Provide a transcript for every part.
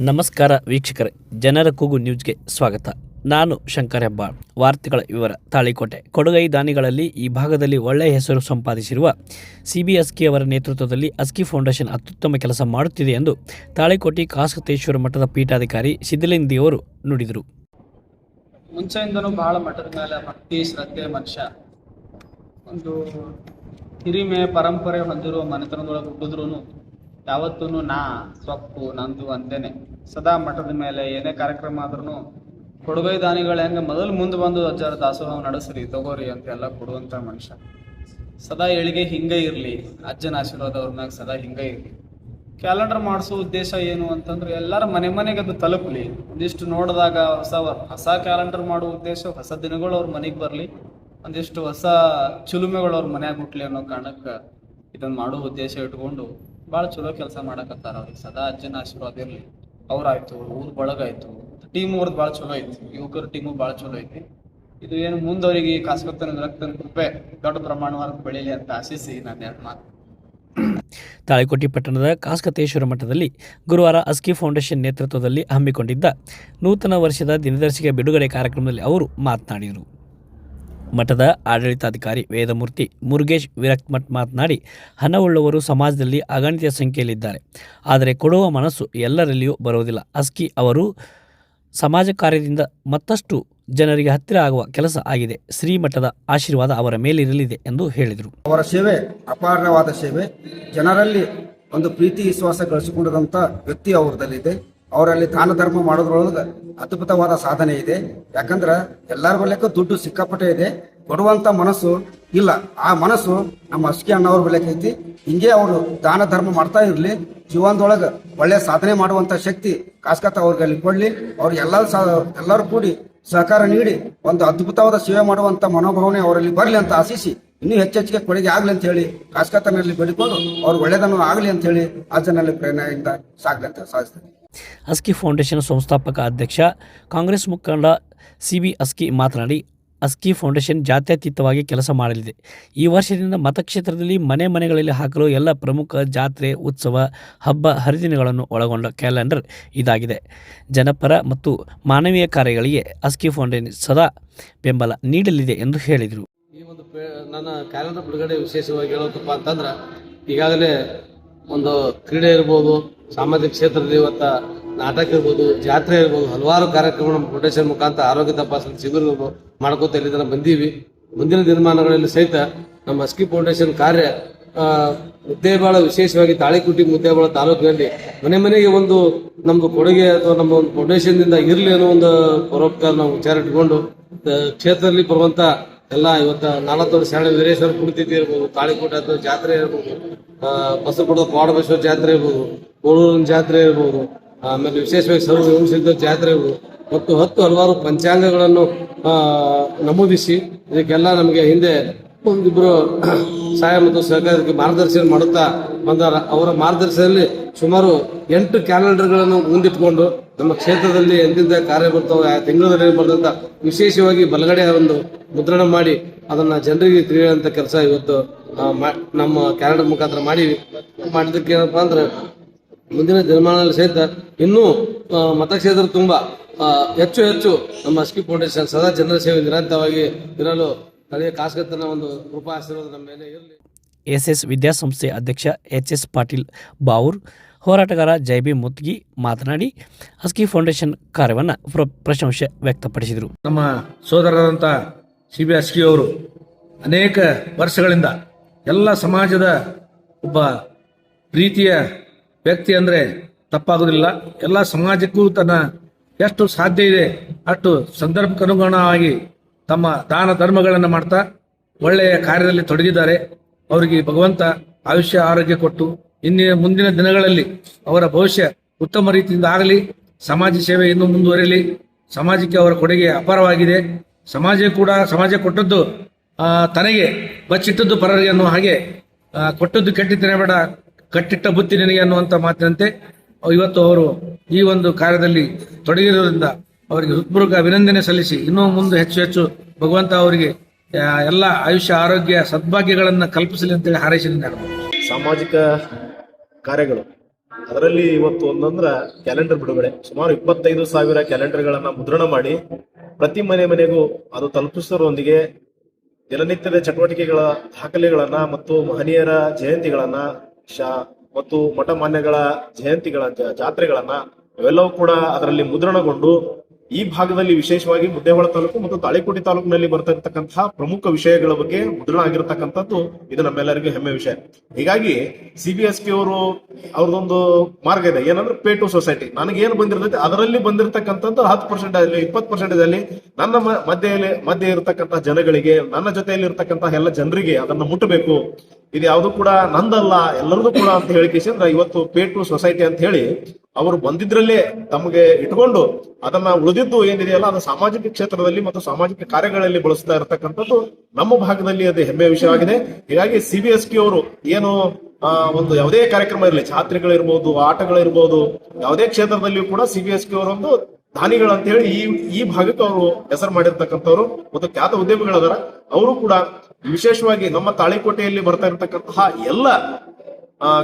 ನಮಸ್ಕಾರ ವೀಕ್ಷಕರೇ, ಜನರ ಕೂಗು ನ್ಯೂಸ್ಗೆ ಸ್ವಾಗತ. ನಾನು ಶಂಕರ್ ಹೆಬ್ಬಾಳ್. ವಾರ್ತೆಗಳ ವಿವರ, ತಾಳಿಕೋಟೆ. ಕೊಡುಗೈ ದಾನಿಗಳಲ್ಲಿ ಈ ಭಾಗದಲ್ಲಿ ಒಳ್ಳೆಯ ಹೆಸರು ಸಂಪಾದಿಸಿರುವ ಸಿಬಿಎಸ್ಕೆ ಅವರ ನೇತೃತ್ವದಲ್ಲಿ ಅಸ್ಕಿ ಫೌಂಡೇಶನ್ ಅತ್ಯುತ್ತಮ ಕೆಲಸ ಮಾಡುತ್ತಿದೆ ಎಂದು ತಾಳಿಕೋಟೆ ಕಾಸಕತೇಶ್ವರ ಮಠದ ಪೀಠಾಧಿಕಾರಿ ಸಿದ್ದಲಿಂಗಿಯವರು ನುಡಿದರು. ಮುಂಚೆಯಿಂದನೂ ಬಹಳ ಮಠದ ಮೇಲೆ ಭಕ್ತಿ, ಶ್ರದ್ಧೆ, ಮನುಷ್ಯ. ಒಂದು ಹಿರಿಮೆ, ಪರಂಪರೆ ಹೊಂದಿರುವ ಮನೆತನದೊಳಗೆ ಹುಟ್ಟಿದ್ರು ಯಾವತ್ತೂ ನಾ ಸೊಪ್ಪು ನಂದು ಅಂತೇನೆ. ಸದಾ ಮಠದ ಮೇಲೆ ಏನೇ ಕಾರ್ಯಕ್ರಮ ಆದ್ರೂ ಕೊಡುಗೈ ದಾನಿಗಳು ಹೆಂಗೆ ಮೊದಲು ಮುಂದೆ ಬಂದು ಅಜ್ಜಾರ ದಾಸೋಹ ನಡೆಸ್ರಿ, ತಗೋರಿ ಅಂತೆಲ್ಲ ಕೊಡುವಂಥ ಮನುಷ್ಯ. ಸದಾ ಏಳಿಗೆ ಹಿಂಗೆ ಇರಲಿ, ಅಜ್ಜನ ಆಶೀರ್ವಾದ ಅವ್ರ ಮ್ಯಾಗ ಸದಾ ಹಿಂಗೆ ಇರಲಿ. ಕ್ಯಾಲೆಂಡರ್ ಮಾಡಿಸೋ ಉದ್ದೇಶ ಏನು ಅಂತಂದ್ರೆ ಎಲ್ಲರ ಮನೆ ಮನೆಗೆ ಅದು ತಲುಪಲಿ. ಒಂದಿಷ್ಟು ನೋಡಿದಾಗ ಹೊಸ ಹೊಸ ಕ್ಯಾಲೆಂಡರ್ ಮಾಡೋ ಉದ್ದೇಶ, ಹೊಸ ದಿನಗಳು ಅವ್ರ ಮನೆಗೆ ಬರಲಿ. ಒಂದಿಷ್ಟು ಹೊಸ ಚುಲುಮೆಗಳು ಅವ್ರ ಮನೆಯಾಗ ಹುಟ್ಲಿ ಅನ್ನೋ ಕಾರಣಕ್ಕೆ ಇದನ್ನ ಮಾಡೋ ಉದ್ದೇಶ ಇಟ್ಕೊಂಡು ಭಾಳ ಚಲೋ ಕೆಲಸ ಮಾಡಕತ್ತಾರ ಅವ್ರಿಗೆ. ಸದಾ ಅಜ್ಜನ ಆಶೀರ್ವಾದ ಇರಲಿ. ಅವ್ರಾಯ್ತು, ಊರ್ ಬಳಗಾಯ್ತು. ಟೀಮ್ ಅವ್ರದ್ದು ಭಾಳ ಚಲೋ ಐತಿ. ಯುವಕರ ಟೀಮು ಭಾಳ ಚಲೋ ಐತಿ. ಇದು ಏನು ಮುಂದವರಿಗೆ ಕಾಸ್ಕೊತನ ರಕ್ತನ ಕೃಪೆ ದೊಡ್ಡ ಪ್ರಮಾಣವಾಗಿ ಬೆಳೀಲಿ ಅಂತ ಆಶಿಸಿ ನಾನು ಎರಡು ಮಾತು. ತಾಳಿಕೋಟಿ ಪಟ್ಟಣದ ಕಾಸ್ಕತೇಶ್ವರ ಮಠದಲ್ಲಿ ಗುರುವಾರ ಅಸ್ಕಿ ಫೌಂಡೇಶನ್ ನೇತೃತ್ವದಲ್ಲಿ ಹಮ್ಮಿಕೊಂಡಿದ್ದ ನೂತನ ವರ್ಷದ ದಿನದರ್ಶಿಕೆ ಬಿಡುಗಡೆ ಕಾರ್ಯಕ್ರಮದಲ್ಲಿ ಅವರು ಮಾತನಾಡಿದರು. ಮಠದ ಆಡಳಿತಾಧಿಕಾರಿ ವೇದಮೂರ್ತಿ ಮುರುಗೇಶ್ ವಿರಕ್ಮಠ್ ಮಠ್ ಮಾತನಾಡಿ ಹಣವುಳ್ಳವರು ಸಮಾಜದಲ್ಲಿ ಅಗಣಿತ ಸಂಖ್ಯೆಯಲ್ಲಿದ್ದಾರೆ. ಆದರೆ ಕೊಡುವ ಮನಸ್ಸು ಎಲ್ಲರಲ್ಲಿಯೂ ಬರುವುದಿಲ್ಲ. ಅಸ್ಕಿ ಅವರು ಸಮಾಜ ಕಾರ್ಯದಿಂದ ಮತ್ತಷ್ಟು ಜನರಿಗೆ ಹತ್ತಿರ ಆಗುವ ಕೆಲಸ ಆಗಿದೆ. ಶ್ರೀಮಠದ ಆಶೀರ್ವಾದ ಅವರ ಮೇಲಿರಲಿದೆ ಎಂದು ಹೇಳಿದರು. ಅವರ ಸೇವೆ ಅಪಾರವಾದ ಸೇವೆ. ಜನರಲ್ಲಿ ಒಂದು ಪ್ರೀತಿ, ವಿಶ್ವಾಸ ಗಳಿಸಿಕೊಂಡಂತ ವ್ಯಕ್ತಿ ಅವರದಲ್ಲಿದೆ. ಅವರಲ್ಲಿ ದಾನ ಧರ್ಮ ಮಾಡೋದ್ರೊಳಗೆ ಅದ್ಭುತವಾದ ಸಾಧನೆ ಇದೆ. ಯಾಕಂದ್ರೆ ಎಲ್ಲರ ಬಳಿಕ ದುಡ್ಡು ಸಿಕ್ಕಾಪಟ್ಟೆ ಇದೆ. ಕೊಡುವಂತ ಮನಸ್ಸು ಇಲ್ಲ. ಆ ಮನಸ್ಸು ನಮ್ಮ ಅಸ್ಕಿ ಅಣ್ಣವ್ರ ಬಳಿಕ ಐತಿ. ಹಿಂಗೆ ಅವರು ದಾನ ಧರ್ಮ ಮಾಡ್ತಾ ಇರಲಿ. ಜೀವನದೊಳಗೆ ಒಳ್ಳೆ ಸಾಧನೆ ಮಾಡುವಂತ ಶಕ್ತಿ ಕಾಸ್ಕತ್ತ ಅವ್ರಿಗೆ ಅಲ್ಲಿ ಕೊಡ್ಲಿ. ಅವ್ರು ಎಲ್ಲ ಎಲ್ಲರೂ ಕೂಡಿ ಸಹಕಾರ ನೀಡಿ ಒಂದು ಅದ್ಭುತವಾದ ಸೇವೆ ಮಾಡುವಂತ ಮನೋಭಾವನೆ ಅವರಲ್ಲಿ ಬರಲಿ ಅಂತ ಆಶಿಸಿ ಇನ್ನೂ ಹೆಚ್ಚೆಚ್ಚಿಗೆ ಕೊಡುಗೆ ಆಗಲಿ ಅಂತ ಹೇಳಿ ಕಾಸ್ಕತ್ತನಲ್ಲಿ ಬೆಳಿಕೊಂಡು ಅವ್ರು ಒಳ್ಳೆಯದನ್ನು ಆಗಲಿ ಅಂತ ಹೇಳಿ ಜನರಲ್ಲಿ ಪ್ರೇರಣೆಯಿಂದ ಸಾಗಲಿ ಸಾಧಿಸ್ತಾರೆ ಅಸ್ಕಿ ಫೌಂಡೇಶನ್ ಸಂಸ್ಥಾಪಕ ಅಧ್ಯಕ್ಷ, ಕಾಂಗ್ರೆಸ್ ಮುಖಂಡ ಸಿ ಬಿ ಅಸ್ಕಿ ಮಾತನಾಡಿ, ಅಸ್ಕಿ ಫೌಂಡೇಶನ್ ಜಾತ್ಯತೀತವಾಗಿ ಕೆಲಸ ಮಾಡಲಿದೆ. ಈ ವರ್ಷದಿಂದ ಮತಕ್ಷೇತ್ರದಲ್ಲಿ ಮನೆ ಮನೆಗಳಲ್ಲಿ ಹಾಕಲು ಎಲ್ಲ ಪ್ರಮುಖ ಜಾತ್ರೆ, ಉತ್ಸವ, ಹಬ್ಬ, ಹರಿದಿನಗಳನ್ನು ಒಳಗೊಂಡ ಕ್ಯಾಲೆಂಡರ್ ಇದಾಗಿದೆ. ಜನಪರ ಮತ್ತು ಮಾನವೀಯ ಕಾರ್ಯಗಳಿಗೆ ಅಸ್ಕಿ ಫೌಂಡೇಶನ್ ಸದಾ ಬೆಂಬಲ ನೀಡಲಿದೆ ಎಂದು ಹೇಳಿದರು. ಈ ಒಂದು ನನ್ನ ಕ್ಯಾಲೆಂಡರ್ ಬಿಡುಗಡೆ ವಿಶೇಷವಾಗಿ ಹೇಳೋದಪ್ಪ ಅಂತಂದ್ರೆ, ಈಗಾಗಲೇ ಒಂದು ಕ್ರೀಡೆ ಇರ್ಬೋದು ಸಾಮಾಜಿಕ ಕ್ಷೇತ್ರದಲ್ಲಿ ಇವತ್ತ ನಾಟಕ ಇರ್ಬೋದು, ಜಾತ್ರೆ ಇರ್ಬೋದು, ಹಲವಾರು ಕಾರ್ಯಕ್ರಮ ನಮ್ಮ ಫೌಂಡೇಶನ್ ಮುಖಾಂತರ ಆರೋಗ್ಯ ತಪಾಸಣೆ ಶಿಬಿರ ಮಾಡ್ಕೋತ ಇಲ್ಲಿ ತನಕ ಬಂದೀವಿ. ಮುಂದಿನ ದಿನಮಾನಗಳಲ್ಲಿ ಸಹಿತ ನಮ್ಮ ಅಸ್ಕಿ ಫೌಂಡೇಶನ್ ಕಾರ್ಯ ಮುದ್ದೇಬಾಳ ವಿಶೇಷವಾಗಿ ತಾಳಿಕುಟಿ ಮುದ್ದೇಬಾಳ ತಾಲೂಕಿನಲ್ಲಿ ಮನೆ ಮನೆಗೆ ಒಂದು ನಮ್ದು ಕೊಡುಗೆ ಅಥವಾ ನಮ್ಮ ಒಂದು ಫೌಂಡೇಶನ್ದಿಂದ ಇರಲಿ ಅನ್ನೋ ಒಂದು ಪರೋಪಕಾರ ನಾವು ವಿಚಾರ ಇಟ್ಕೊಂಡು ಕ್ಷೇತ್ರದಲ್ಲಿ ಬರುವಂತ ಎಲ್ಲ ಇವತ್ತ ವರ್ಷ ಶರಣ ವೀರೇಶ್ವರ ಕುಡಿತಿದ್ದಿ ಇರ್ಬೋದು, ತಾಳಿಕೋಟೆ ಅಥವಾ ಜಾತ್ರೆ ಇರ್ಬೋದು ಬಸವಪುರದ ಪಾವಡಬಸವೇಶ್ವರ ಜಾತ್ರೆ ಇರ್ಬೋದು, ಕೋಳೂರಿನ ಜಾತ್ರೆ ಇರ್ಬೋದು, ಆಮೇಲೆ ವಿಶೇಷವಾಗಿ ಸರ್ವ ವಿಮರ್ಶಿದ್ದ ಜಾತ್ರೆ ಇರ್ಬೋದು. ಮತ್ತು ಹತ್ತು ಹಲವಾರು ಪಂಚಾಂಗಗಳನ್ನು ನಮೂದಿಸಿ, ಇದಕ್ಕೆಲ್ಲ ನಮಗೆ ಹಿಂದೆ ಒಂದಿಬ್ಬರು ಸಹಾಯ ಮತ್ತು ಸಹಕಾರಕ್ಕೆ ಮಾರ್ಗದರ್ಶನ ಮಾಡುತ್ತಾ ಬಂದಾರ. ಅವರ ಮಾರ್ಗದರ್ಶನದಲ್ಲಿ ಸುಮಾರು ಎಂಟು ಕ್ಯಾಲೆಂಡರ್ಗಳನ್ನು ಮುಂದಿಟ್ಕೊಂಡು ನಮ್ಮ ಕ್ಷೇತ್ರದಲ್ಲಿ ಎಂದಿದ್ದ ಕಾರ್ಯ ಬರ್ತಾವೆ ಆ ತಿಂಗಳಲ್ಲಿ ಬರ್ತಂತ ವಿಶೇಷವಾಗಿ ಬಲಗಡೆ ಒಂದು ಮುದ್ರಣ ಮಾಡಿ ಅದನ್ನ ಜನರಿಗೆ ತಿಳಿಯುವಂತ ಕೆಲಸ ಇವತ್ತು ನಮ್ಮ ಕ್ಯಾಲೆಂಡರ್ ಮುಖಾಂತರ ಮಾಡಿ ಮಾಡಿದಕ್ಕೆ ಏನಪ್ಪಾ ಅಂದ್ರೆ ಮುಂದಿನ ದಿನಮಾನದಲ್ಲಿ ಸಹಿತ ಇನ್ನೂ ಮತಕ್ಷೇತ್ರ ತುಂಬಾ ಹೆಚ್ಚು ಹೆಚ್ಚು ನಮ್ಮ ಅಸ್ಕಿ ಫೌಂಡೇಶನ್ ಸದಾ ಜನರ ಸೇವೆ ನಿರಂತರವಾಗಿ ಇರಲು ಸ್ಥಳೀಯ ಕಾಸ್ಕತ್ತನ ಒಂದು ರೂಪ ಆಶೀರ್ವಾದ ನಮ್ಮ ಮೇಲೆ ಇರಲಿ. ಎಸ್ ಎಸ್ ವಿದ್ಯಾಸಂಸ್ಥೆ ಅಧ್ಯಕ್ಷ ಎಚ್ ಎಸ್ ಪಾಟೀಲ್ ಬಾವೂರ್ ಹೋರಾಟಗಾರ ಜೈಬಿ ಮುತ್ಗಿ ಮಾತನಾಡಿ ಅಸ್ಕಿ ಫೌಂಡೇಶನ್ ಕಾರ್ಯವನ್ನು ಪ್ರ ಪ್ರಶಂಸೆ ವ್ಯಕ್ತಪಡಿಸಿದರು. ನಮ್ಮ ಸೋದರರಾದಂಥ ಸಿ ಬಿ ಅವರು ಅನೇಕ ವರ್ಷಗಳಿಂದ ಎಲ್ಲ ಸಮಾಜದ ಒಬ್ಬ ಪ್ರೀತಿಯ ವ್ಯಕ್ತಿ ಅಂದರೆ ತಪ್ಪಾಗುವುದಿಲ್ಲ. ಎಲ್ಲ ಸಮಾಜಕ್ಕೂ ತನ್ನ ಎಷ್ಟು ಸಾಧ್ಯ ಇದೆ ಅಷ್ಟು ಸಂದರ್ಭಕ್ಕನುಗುಣವಾಗಿ ತಮ್ಮ ದಾನ ಧರ್ಮಗಳನ್ನು ಮಾಡ್ತಾ ಒಳ್ಳೆಯ ಕಾರ್ಯದಲ್ಲಿ ತೊಡಗಿದ್ದಾರೆ. ಅವರಿಗೆ ಭಗವಂತ ಆಯುಷ್ಯ, ಆರೋಗ್ಯ ಕೊಟ್ಟು ಇನ್ನಿನ ಮುಂದಿನ ದಿನಗಳಲ್ಲಿ ಅವರ ಭವಿಷ್ಯ ಉತ್ತಮ ರೀತಿಯಿಂದ ಆಗಲಿ. ಸಮಾಜ ಸೇವೆ ಇನ್ನೂ ಮುಂದುವರಿಯಲಿ. ಸಮಾಜಕ್ಕೆ ಅವರ ಕೊಡುಗೆ ಅಪಾರವಾಗಿದೆ. ಸಮಾಜ ಕೂಡ, ಸಮಾಜ ಕೊಟ್ಟದ್ದು ತನಗೆ ಬಚ್ಚಿಟ್ಟದ್ದು ಪರರಿಗೆ ಅನ್ನುವ ಹಾಗೆ ಕೊಟ್ಟದ್ದು ಕೆಟ್ಟಿದ್ದೇನೆ ಬೇಡ, ಕಟ್ಟಿಟ್ಟ ಬುತ್ತಿ ನಿನಗೆ ಅನ್ನುವಂಥ ಮಾತಿನಂತೆ ಇವತ್ತು ಅವರು ಈ ಒಂದು ಕಾರ್ಯದಲ್ಲಿ ತೊಡಗಿರೋದ್ರಿಂದ ಅವರಿಗೆ ಹೃತ್ಪೂರ್ವಕ ಅಭಿನಂದನೆ ಸಲ್ಲಿಸಿ, ಇನ್ನೂ ಮುಂದೆ ಹೆಚ್ಚು ಹೆಚ್ಚು ಭಗವಂತ ಅವರಿಗೆ ಎಲ್ಲ ಆಯುಷ್ಯ, ಆರೋಗ್ಯ, ಸದ್ಭಾಗ್ಯಗಳನ್ನು ಕಲ್ಪಿಸಲಿ ಅಂತೇಳಿ ಹಾರೈಸಿದ್ದೀನಿ ಸಾಮಾಜಿಕ ಕಾರ್ಯಗಳು. ಅದರಲ್ಲಿ ಇವತ್ತು ಒಂದಂದ್ರ ಕ್ಯಾಲೆಂಡರ್ ಬಿಡುಗಡೆ. ಸುಮಾರು ಇಪ್ಪತ್ತೈದು ಸಾವಿರ ಕ್ಯಾಲೆಂಡರ್ಗಳನ್ನ ಮುದ್ರಣ ಮಾಡಿ ಪ್ರತಿ ಮನೆ ಮನೆಗೂ ಅದು ತಲುಪಿಸೋದ್ರೊಂದಿಗೆ ದಿನನಿತ್ಯದ ಚಟುವಟಿಕೆಗಳ ದಾಖಲೆಗಳನ್ನ ಮತ್ತು ಮಹನೀಯರ ಜಯಂತಿಗಳನ್ನ, ಶಾ, ಮತ್ತು ಮಠ ಮಾನ್ಯಗಳ ಜಯಂತಿಗಳ ಜಾತ್ರೆಗಳನ್ನ ಇವೆಲ್ಲವೂ ಕೂಡ ಅದರಲ್ಲಿ ಮುದ್ರಣಗೊಂಡು ಈ ಭಾಗದಲ್ಲಿ ವಿಶೇಷವಾಗಿ ಮುದ್ದೇಹೊಳ ತಾಲೂಕು ಮತ್ತು ತಾಳಿಕೋಟೆ ತಾಲೂಕಿನಲ್ಲಿ ಬರ್ತಾ ಇರತಕ್ಕಂತಹ ಪ್ರಮುಖ ವಿಷಯಗಳ ಬಗ್ಗೆ ಮುದ್ರಣ ಆಗಿರತಕ್ಕಂಥದ್ದು ಇದು ನಮ್ಮೆಲ್ಲರಿಗೂ ಹೆಮ್ಮೆ ವಿಷಯ. ಹೀಗಾಗಿ ಸಿ ಬಿ ಎಸ್ ಪಿ ಅವರು ಅವ್ರದೊಂದು ಮಾರ್ಗ ಇದೆ. ಏನಂದ್ರೆ ಪೇ ಟು ಸೊಸೈಟಿ. ನನಗೆ ಏನು ಬಂದಿರ್ತೈತೆ, ಅದರಲ್ಲಿ ಬಂದಿರತಕ್ಕಂಥದ್ದು ಹತ್ತು ಪರ್ಸೆಂಟ್ ಅಲ್ಲಿ, ಇಪ್ಪತ್ತು ಪರ್ಸೆಂಟ್ ಅಲ್ಲಿ ನನ್ನ ಮಧ್ಯೆಯಲ್ಲಿ, ಮಧ್ಯೆ ಇರತಕ್ಕಂತಹ ಜನಗಳಿಗೆ, ನನ್ನ ಜೊತೆಯಲ್ಲಿ ಇರತಕ್ಕಂತಹ ಎಲ್ಲ ಜನರಿಗೆ ಅದನ್ನ ಮುಟ್ಟಬೇಕು. ಇದು ಯಾವುದು ಕೂಡ ನಂದಲ್ಲ, ಎಲ್ಲರದು ಕೂಡ ಅಂತ ಹೇಳಿ ಇವತ್ತು ಪೇ ಟು ಸೊಸೈಟಿ ಅಂತ ಹೇಳಿ ಅವರು ಬಂದಿದ್ರಲ್ಲೇ ತಮಗೆ ಇಟ್ಕೊಂಡು ಅದನ್ನ ಉಳಿದಿದ್ದು ಏನಿದೆಯಲ್ಲ, ಅದು ಸಾಮಾಜಿಕ ಕ್ಷೇತ್ರದಲ್ಲಿ ಮತ್ತು ಸಾಮಾಜಿಕ ಕಾರ್ಯಗಳಲ್ಲಿ ಬಳಸ್ತಾ ಇರತಕ್ಕಂಥದ್ದು ನಮ್ಮ ಭಾಗದಲ್ಲಿ ಅದು ಹೆಮ್ಮೆಯ ವಿಷಯವಾಗಿದೆ. ಹೀಗಾಗಿ ಸಿ ಬಿ ಎಸ್ ಅವರು ಏನು ಒಂದು ಯಾವುದೇ ಕಾರ್ಯಕ್ರಮ ಇರಲಿ, ಛಾತ್ರಿಗಳಿರ್ಬೋದು, ಆಟಗಳಿರ್ಬೋದು, ಯಾವುದೇ ಕ್ಷೇತ್ರದಲ್ಲಿಯೂ ಕೂಡ ಸಿ ಬಿ ಎಸ್ ಪಿ ಅವರೊಂದು ದಾನಿಗಳು ಅಂತ ಹೇಳಿ ಈ ಈ ಭಾಗಕ್ಕೆ ಅವರು ಹೆಸರು ಮಾಡಿರ್ತಕ್ಕಂಥವ್ರು ಮತ್ತು ಖ್ಯಾತ ಉದ್ಯಮಿಗಳದಾರ. ಅವರು ಕೂಡ ವಿಶೇಷವಾಗಿ ನಮ್ಮ ತಾಳಿಕೋಟೆಯಲ್ಲಿ ಬರ್ತಾ ಇರತಕ್ಕಂತಹ ಎಲ್ಲ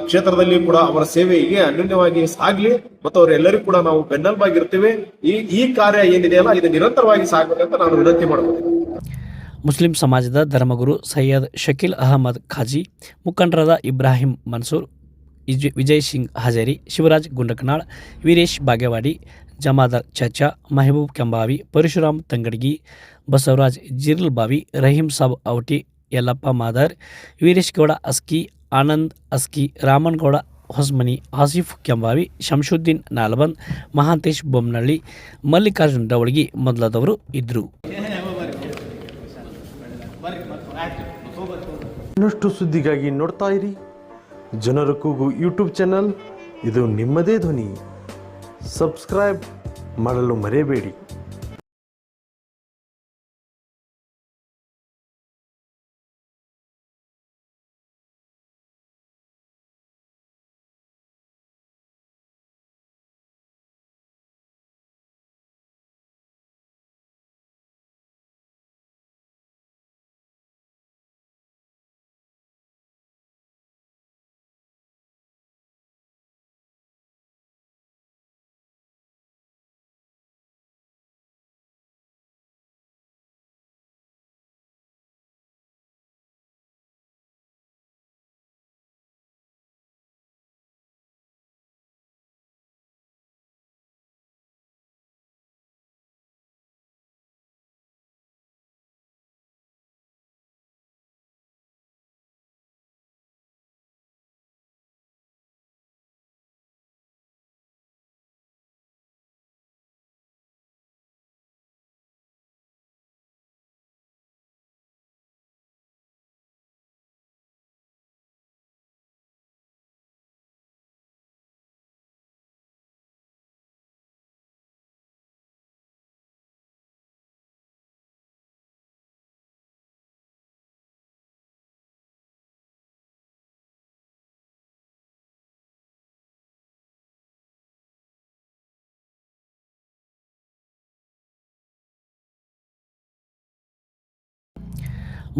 ಕ್ಷೇತ್ರದಲ್ಲಿ ಕೂಡ ಅವರ ಸೇವೆ ಹೀಗೆ ಅನ್ಯೋನ್ಯವಾಗಿ ಸಾಗ್ಲಿ ಮತ್ತು ಅವರೆಲ್ಲರಿಗೂ ಕೂಡ ನಾವು ಬೆನ್ನೆಲುಬಾಗಿರ್ತೀವಿ. ಈ ಈ ಕಾರ್ಯ ಏನಿದೆಯಲ್ಲ ಇದು ನಿರಂತರವಾಗಿ ಸಾಗಬೇಕಂತ ನಾನು ವಿನಂತಿ ಮಾಡ್ತೀನಿ ಮುಸ್ಲಿಂ ಸಮಾಜದ ಧರ್ಮಗುರು ಸೈಯದ್ ಶಕೀಲ್ ಅಹಮದ್ ಖಾಜಿ, ಮುಖಂಡರಾದ ಇಬ್ರಾಹಿಂ ಮನ್ಸೂರ್ ವಿಜಯ್ ಸಿಂಗ್ ಹಜೇರಿ, ಶಿವರಾಜ್ ಗುಂಡಕನಾಳ್, ವೀರೇಶ್ ಬಾಗೇವಾಡಿ, ಜಮಾದಾರ್ ಚಚ್ಚಾ ಮೆಹಬೂಬ್ ಕೆಂಬಾವಿ, ಪರಶುರಾಮ್ ತಂಗಡಗಿ, ಬಸವರಾಜ್ ಜಿರ್ಲ್ಬಾವಿ, ರಹೀಂ ಸಾಬ್ ಔಟಿ, ಯಲ್ಲಪ್ಪ ಮಾದರ್, ವೀರೇಶ್ ಗೌಡ ಅಸ್ಕಿ ಆನಂದ್, ಅಸ್ಕಿ, ರಾಮನ್ಗೌಡ, ಹೊಸ್ಮನಿ, ಆಸಿಫ್ ಕೆಂಬಾವಿ, ಶಂಶುದ್ದೀನ್ ನಾಲ್ಬಂದ್, ಮಹಾಂತೇಶ್ ಬೊಮ್ಮನಳ್ಳಿ ಮಲ್ಲಿಕಾರ್ಜುನ್ ದವಳಗಿ ಮೊದಲಾದವರು ಇದ್ದರು ಇನ್ನಷ್ಟು ಸುದ್ದಿಗಾಗಿ ನೋಡ್ತಾ ಇರಿ. ಜನರ ಕೂಗು ಯೂಟ್ಯೂಬ್ ಚಾನಲ್. ಇದು ನಿಮ್ಮದೇ ಧ್ವನಿ. ಸಬ್ಸ್ಕ್ರೈಬ್ ಮಾಡಲು ಮರೆಯಬೇಡಿ.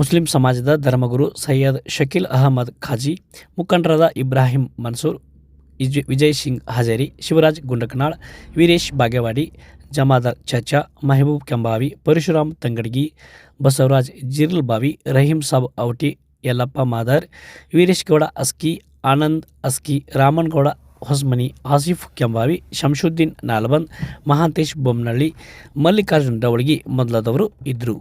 ಮುಸ್ಲಿಂ ಸಮಾಜದ ಧರ್ಮಗುರು ಸೈಯದ್ ಶಕೀಲ್ ಅಹಮದ್ ಖಾಜಿ, ಮುಖಂಡರಾದ ಇಬ್ರಾಹಿಂ ಮನ್ಸೂರ್ ವಿಜಯ್ ಸಿಂಗ್ ಹಜೇರಿ, ಶಿವರಾಜ್ ಗುಂಡಕನಾಳ್, ವೀರೇಶ್ ಬಾಗೇವಾಡಿ, ಜಮಾದಾರ್ ಚಚ್ಚಾ ಮೆಹಬೂಬ್ ಕೆಂಬಾವಿ, ಪರಶುರಾಮ್ ತಂಗಡಗಿ, ಬಸವರಾಜ್ ಜಿರ್ಲ್ಬಾವಿ ರಹೀಂ ಸಾಬ್ ಔಟಿ, ಯಲ್ಲಪ್ಪ ಮಾದರ್, ವೀರೇಶ್ ಗೌಡ ಅಸ್ಕಿ, ಆನಂದ್ ಅಸ್ಕಿ ರಾಮನ್ಗೌಡ ಹೊಸ್ಮನಿ, ಆಸಿಫ್ ಕೆಂಬಾವಿ, ಶಂಶುದ್ದೀನ್ ನಾಲ್ಬಂದ್ ಮಹಾಂತೇಶ್ ಬೊಮ್ಮನಳ್ಳಿ ಮಲ್ಲಿಕಾರ್ಜುನ್ ಡವಳಗಿ ಮೊದಲಾದವರು ಇದ್ದರು